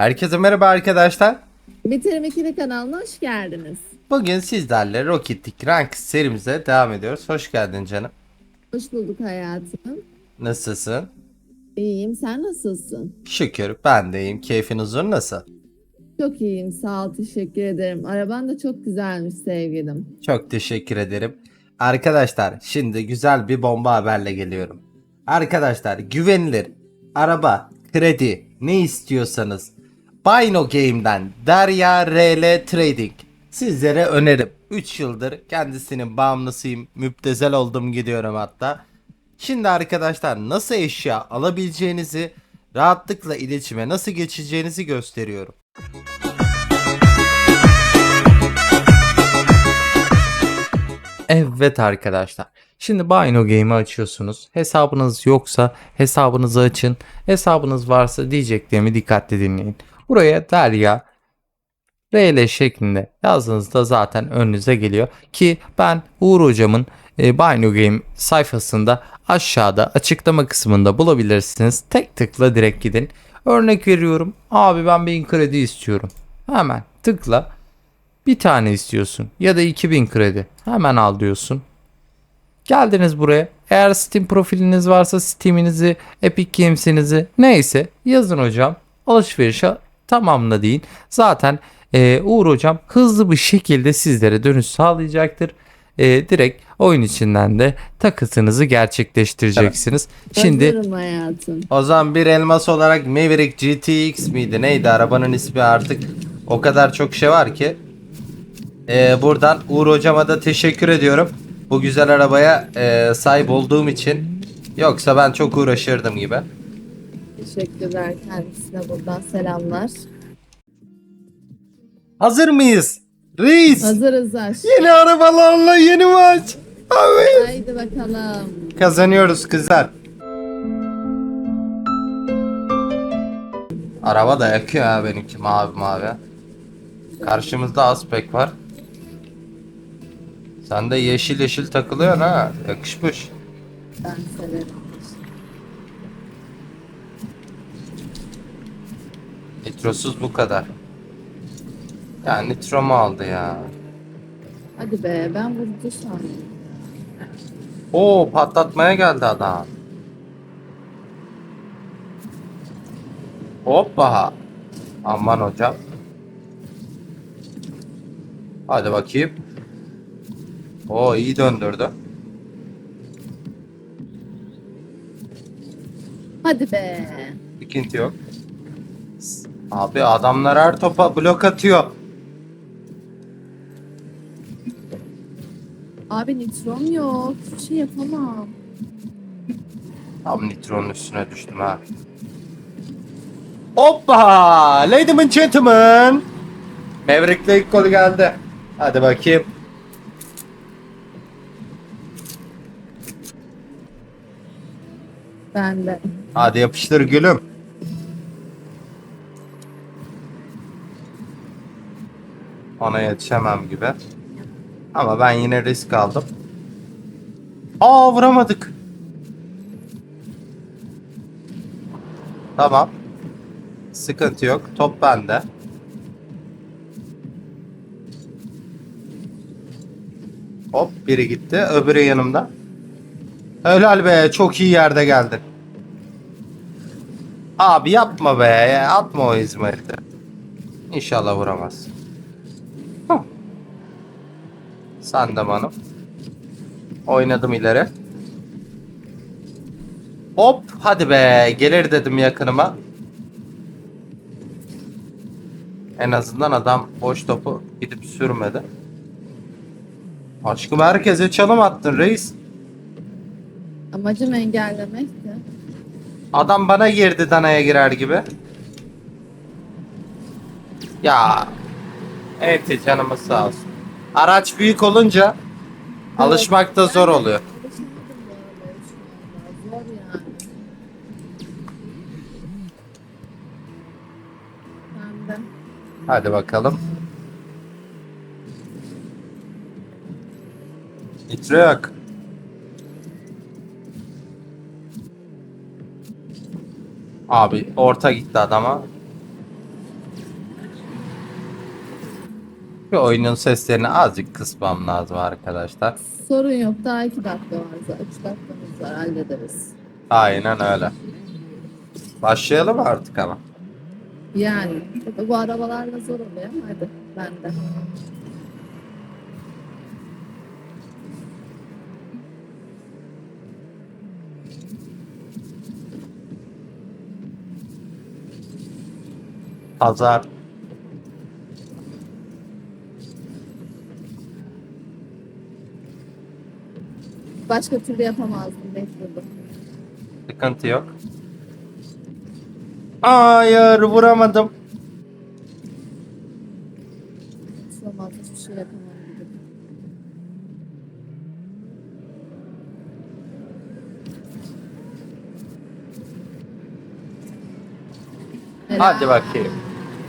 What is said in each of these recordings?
Herkese merhaba arkadaşlar. Bitirim 2'li kanalına hoş geldiniz. Bugün sizlerle Rocket League Rank serimize devam ediyoruz. Hoş geldin canım. Hoş bulduk hayatım. Nasılsın? İyiyim, sen nasılsın? Şükür ben de iyiyim. Keyfin huzur nasıl? Çok iyiyim, sağ ol, teşekkür ederim. Araban da çok güzelmiş sevgilim. Çok teşekkür ederim. Arkadaşlar şimdi güzel bir bomba haberle geliyorum. Arkadaşlar güvenilir araba, kredi ne istiyorsanız Bino Game'den Derya RL Trading sizlere önerim. 3 yıldır kendisinin bağımlısıyım. Müptezel oldum gidiyorum hatta. Şimdi arkadaşlar nasıl eşya alabileceğinizi rahatlıkla iletişime nasıl geçeceğinizi gösteriyorum. Evet arkadaşlar. Şimdi Bino Game'i açıyorsunuz. Hesabınız yoksa hesabınızı açın. Hesabınız varsa diyeceklerimi dikkatli dinleyin. Buraya Derya RL şeklinde yazdığınızda zaten önünüze geliyor. Ki ben Uğur hocamın e, Bino sayfasında aşağıda açıklama kısmında bulabilirsiniz. Tek tıkla direkt gidin. Örnek veriyorum. Abi ben 1000 kredi istiyorum. Hemen tıkla. Bir tane istiyorsun ya da 2000 kredi. Hemen al diyorsun. Geldiniz buraya. Eğer Steam profiliniz varsa Steam'inizi, Epic Games'inizi neyse yazın hocam. Alışverişe tamamla deyin. Zaten e, Uğur hocam hızlı bir şekilde sizlere dönüş sağlayacaktır. E, direkt oyun içinden de takısınızı gerçekleştireceksiniz. Şimdi Hazırım hayatım. o zaman bir elmas olarak Maverick GTX miydi neydi arabanın ismi artık o kadar çok şey var ki. Ee, buradan Uğur hocama da teşekkür ediyorum. Bu güzel arabaya e, sahip olduğum için. Yoksa ben çok uğraşırdım gibi. Teşekkürler kendisine buradan selamlar. Hazır mıyız? Reis. Hazırız aşk. Yeni arabalarla yeni maç. Abi. Haydi bakalım. Kazanıyoruz kızlar. Araba da yakıyor ha benimki mavi mavi. Karşımızda Aspek var. Sen de yeşil yeşil takılıyorsun ha. Yakışmış. Ben severim. Nitrosuz bu kadar. Ya nitro mu aldı ya? Hadi be ben vurdu sandım. Oo patlatmaya geldi adam. Hoppa. Aman hocam. Hadi bakayım. Oo iyi döndürdü. Hadi be. Sıkıntı yok. Abi adamlar her topa blok atıyor. Abi nitrom yok. Hiçbir şey yapamam. Tam nitronun üstüne düştüm ha. Hoppa! Ladies and gentlemen. Maverick'le ilk gol geldi. Hadi bakayım. Ben de. Hadi yapıştır gülüm. Ona yetişemem gibi. Ama ben yine risk aldım. Aa vuramadık. Tamam. Sıkıntı yok. Top bende. Hop biri gitti. Öbürü yanımda. Helal be. Çok iyi yerde geldin. Abi yapma be. Atma o İzmarit'i. İnşallah vuramaz. Bana. Oynadım ileri. Hop hadi be. Gelir dedim yakınıma. En azından adam boş topu gidip sürmedi. Aşkım herkese çalım attın reis. Amacım engellemekti. Adam bana girdi danaya girer gibi. Ya. Evet canımız sağ olsun. Araç büyük olunca alışmak da zor oluyor. Hadi bakalım. Nitro yok. Abi orta gitti adama. Bir oyunun seslerini azıcık kısmam lazım arkadaşlar. Sorun yok. Daha iki dakika var. zaten. Üç dakikamız var. Hallederiz. Aynen öyle. Başlayalım artık ama. Yani. Tabii bu arabalarla zor oluyor ama hadi. Ben de. Pazar. Başka türlü yapamazdım. Bekledim. Sıkıntı yok. Hayır vuramadım. Tutamaz. Hiçbir şey yapamam gibi. Hadi bakayım.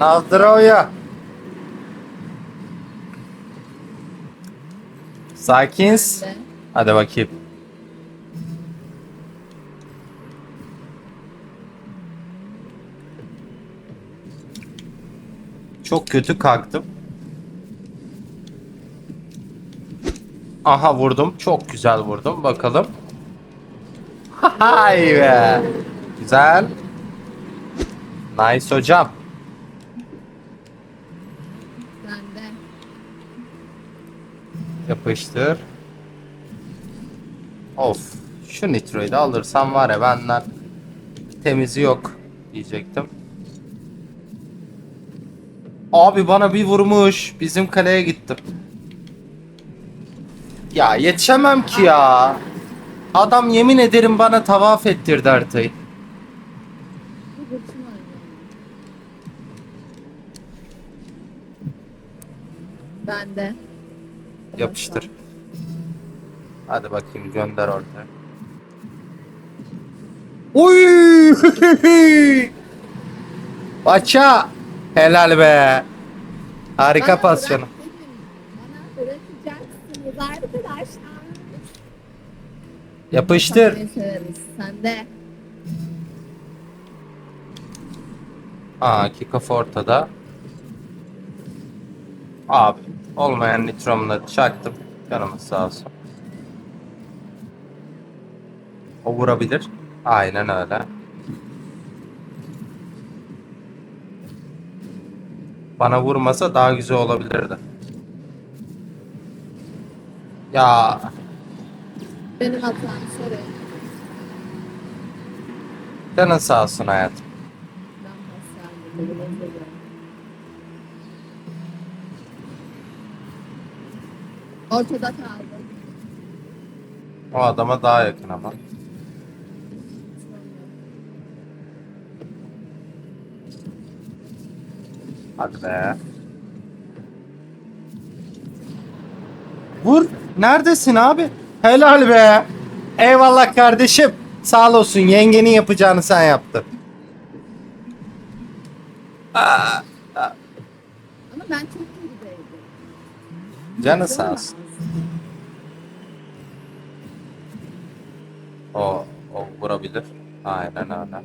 Nazdroya. Sakins. De. Hadi bakayım. Çok kötü kalktım. Aha vurdum. Çok güzel vurdum. Bakalım. Hay be. Güzel. Nice hocam. Yapıştır. Of. Şu nitroyu da alırsam var ya benden temizi yok diyecektim. Abi bana bir vurmuş. Bizim kaleye gittim. Ya yetişemem ki ya. Adam yemin ederim bana tavaf ettirdi haritayı. Ben de. Yapıştır. Hadi bakayım gönder ortaya. Uy! Baça! Helal be. Harika Bana pas canım. Bana bırakacaksınız arkadaşlar. Yapıştır. Sen de. Aa kick ortada. Abi olmayan nitromla çaktım. Canımız sağ olsun. O vurabilir. Aynen öyle. Bana vurmasa daha güzel olabilirdi. Ya Benim hatam sorry. canın sağ olsun hayatım. Ben dilerim. Ortada kaldım. O adama daha yakın ama. Hadi be. Vur. Neredesin abi? Helal be. Eyvallah kardeşim. Sağ olsun. Yengenin yapacağını sen yaptın. Aa, Ama ben çok gerideydim. canı sağ olsun. O, o vurabilir. Aynen öyle.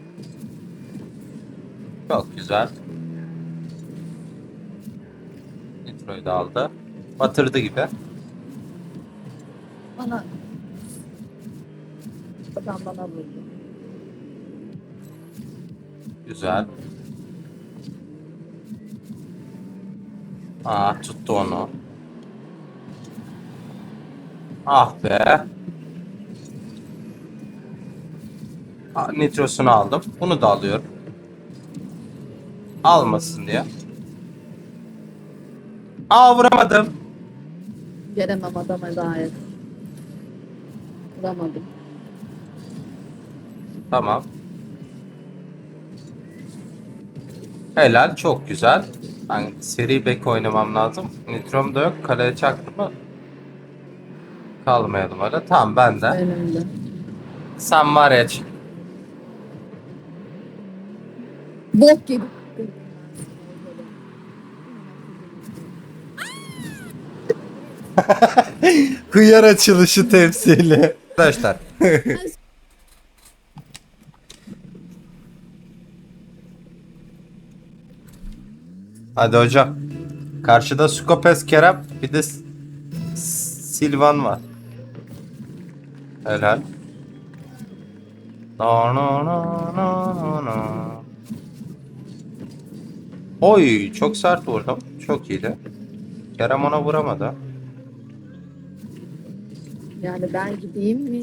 Çok güzel. Nitro'yu da aldı. Batırdı gibi. Bana Adam bana vurdu. Güzel. Ah tuttu onu. Ah be. Nitrosunu aldım. Bunu da alıyorum. Almasın diye. Aa vuramadım. Gelemem adama dair. Vuramadım. Tamam. Helal çok güzel. Ben seri back oynamam lazım. Nitrom da yok. Kaleye çaktı mı? Kalmayalım öyle. Tamam ben de. Önümde. Sen var ya ç- Bok gibi. Hıyar açılışı temsili. Arkadaşlar. Hadi hocam. Karşıda Skopes Kerem bir de Silvan var. Helal. No no no no no. Oy çok sert vurdum. Çok iyiydi. Kerem ona vuramadı. Yani ben gideyim mi?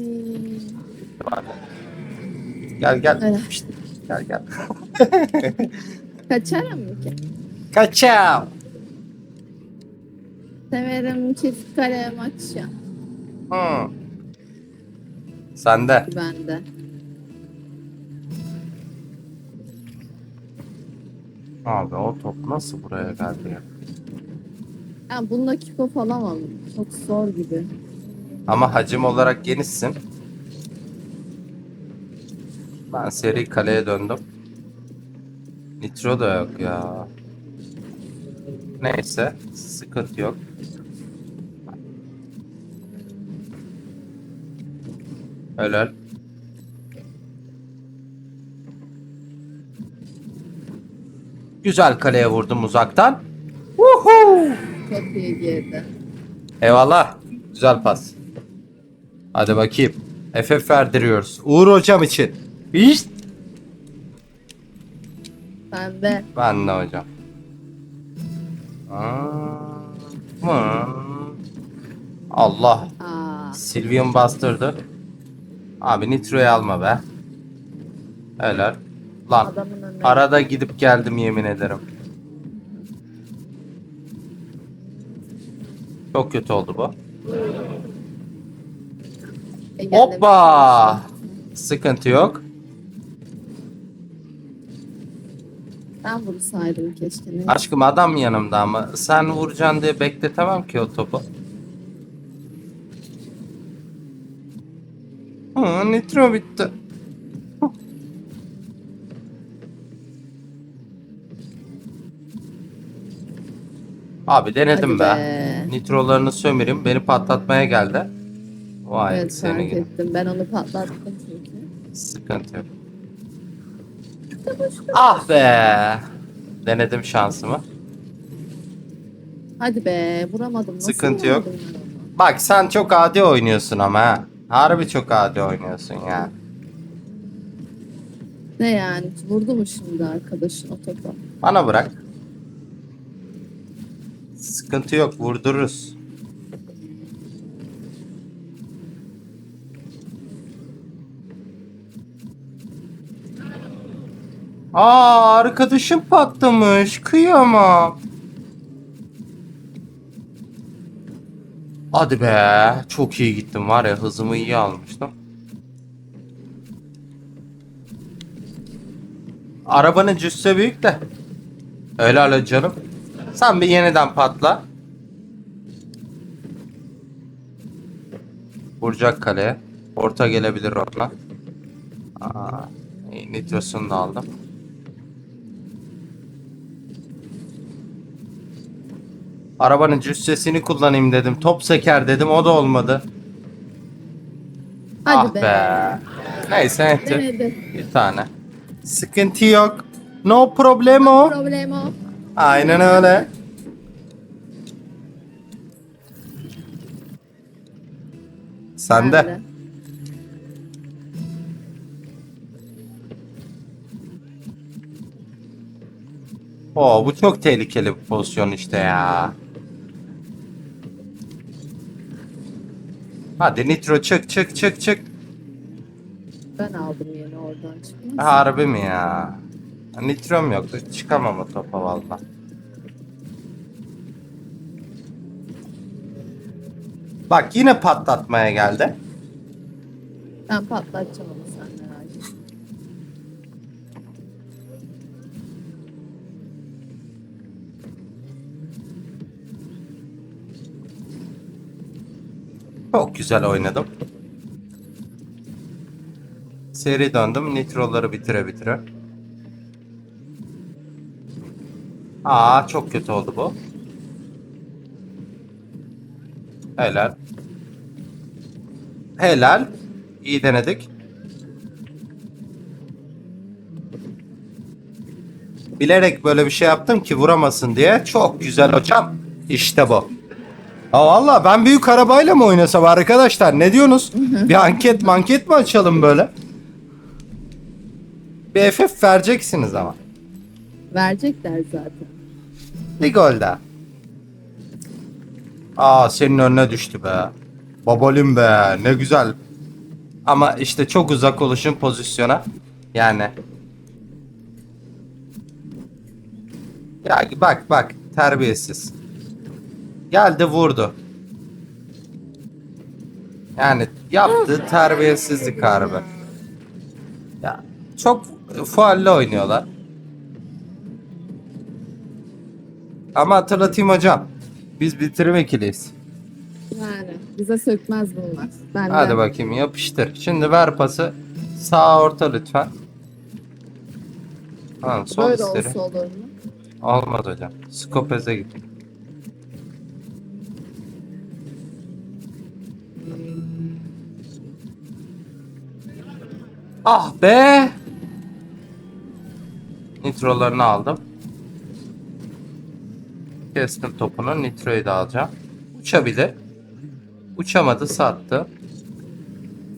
Gel gel. Öyle. Pişt, Gel gel. Kaçarım mı ki? Kaçam. Severim çift kale maçı. Hı. Sende. Bende. Abi o top nasıl buraya geldi ya? Yani bununla kiko falan aldım. Çok zor gibi. Ama hacim olarak genişsin. Ben seri kaleye döndüm. Nitro da yok ya. Neyse, sıkıntı yok. Helal. Güzel kaleye vurdum uzaktan. Woohoo! Çok iyi girdi. Eyvallah. Güzel pas. Hadi bakayım. FF verdiriyoruz. Uğur hocam için. İşte. Bende. Ben de hocam. Aa. Allah. Aa, Sylvian bastırdı. Abi Nitro'yu alma be. Helal. Lan. Arada gidip geldim yemin ederim. Çok kötü oldu bu. Engellemiş. Hoppa! Sıkıntı yok. Ben vursaydım keşke. Ne? Aşkım adam yanımda ama sen vuracaksın diye bekletemem ki o topu. Hı, nitro bitti. Abi denedim Hadi be. be. Nitrolarını sömüreyim. Beni patlatmaya geldi. Vay Evet fark gidi. ettim. Ben onu patlattım çünkü. Sıkıntı yok. Ah be. Denedim şansımı. Hadi be vuramadım. Nasıl Sıkıntı yok. vuramadım onu? Bak sen çok adi oynuyorsun ama ha. Harbi çok adi oynuyorsun ya. Ne yani? Vurdu mu şimdi arkadaşın o topa? Bana bırak. Sıkıntı yok vurdururuz. Aa arkadaşım patlamış. Kıyamam. Hadi be. Çok iyi gittim var ya hızımı iyi almıştım. Arabanın cüsse büyük de. Helal canım. Sen bir yeniden patla. Vuracak kaleye. Orta gelebilir ona. Aa, nitrosunu da aldım. Arabanın cüssesini kullanayım dedim. Top seker dedim. O da olmadı. Hadi ah be. be. Neyse enter. Bir tane. Sıkıntı yok. No problemo. Problem o. Aynen öyle. Sende. Bende. Oo bu çok tehlikeli bir pozisyon işte ya. Hadi Nitro çık çık çık çık. Ben aldım yeni oradan çıkmaz. Harbi mi ya? Nitro'm yok. Çıkamam o topa valla. Bak yine patlatmaya geldi. Ben patlatacağım onu sen Çok güzel oynadım. Seri döndüm. Nitroları bitire bitire. Aa çok kötü oldu bu. Helal. Helal. İyi denedik. Bilerek böyle bir şey yaptım ki vuramasın diye. Çok güzel hocam. İşte bu. Aa valla ben büyük arabayla mı oynasam arkadaşlar ne diyorsunuz? bir anket manket mi açalım böyle? Bir FF vereceksiniz ama. Verecekler zaten. Bir gol daha. Aa senin önüne düştü be. Babalim be ne güzel. Ama işte çok uzak oluşun pozisyona. Yani. Ya bak bak terbiyesiz. Geldi vurdu. Yani yaptığı terbiyesizlik harbi. Ya çok fualle oynuyorlar. Ama hatırlatayım hocam. Biz bitirim ikiliyiz. Yani bize sökmez bunlar. Ben Hadi bakayım yapıştır. Şimdi ver pası. Sağ orta lütfen. Tamam sol Böyle isteri. olsa olur mu? Olmaz hocam. Skopez'e git. Ah be! Nitrolarını aldım. Kestim topunu. Nitroyu da alacağım. Uçabilir. Uçamadı sattı.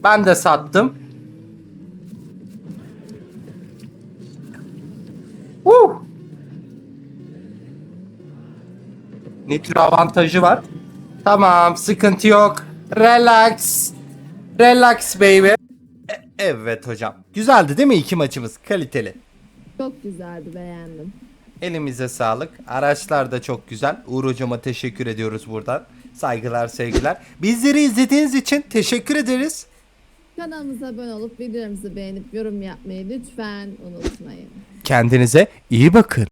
Ben de sattım. Uh! Nitro avantajı var. Tamam sıkıntı yok. Relax. Relax baby. Evet hocam. Güzeldi değil mi iki maçımız? Kaliteli. Çok güzeldi beğendim. Elimize sağlık. Araçlar da çok güzel. Uğur hocama teşekkür ediyoruz buradan. Saygılar sevgiler. Bizleri izlediğiniz için teşekkür ederiz. Kanalımıza abone olup videolarımızı beğenip yorum yapmayı lütfen unutmayın. Kendinize iyi bakın.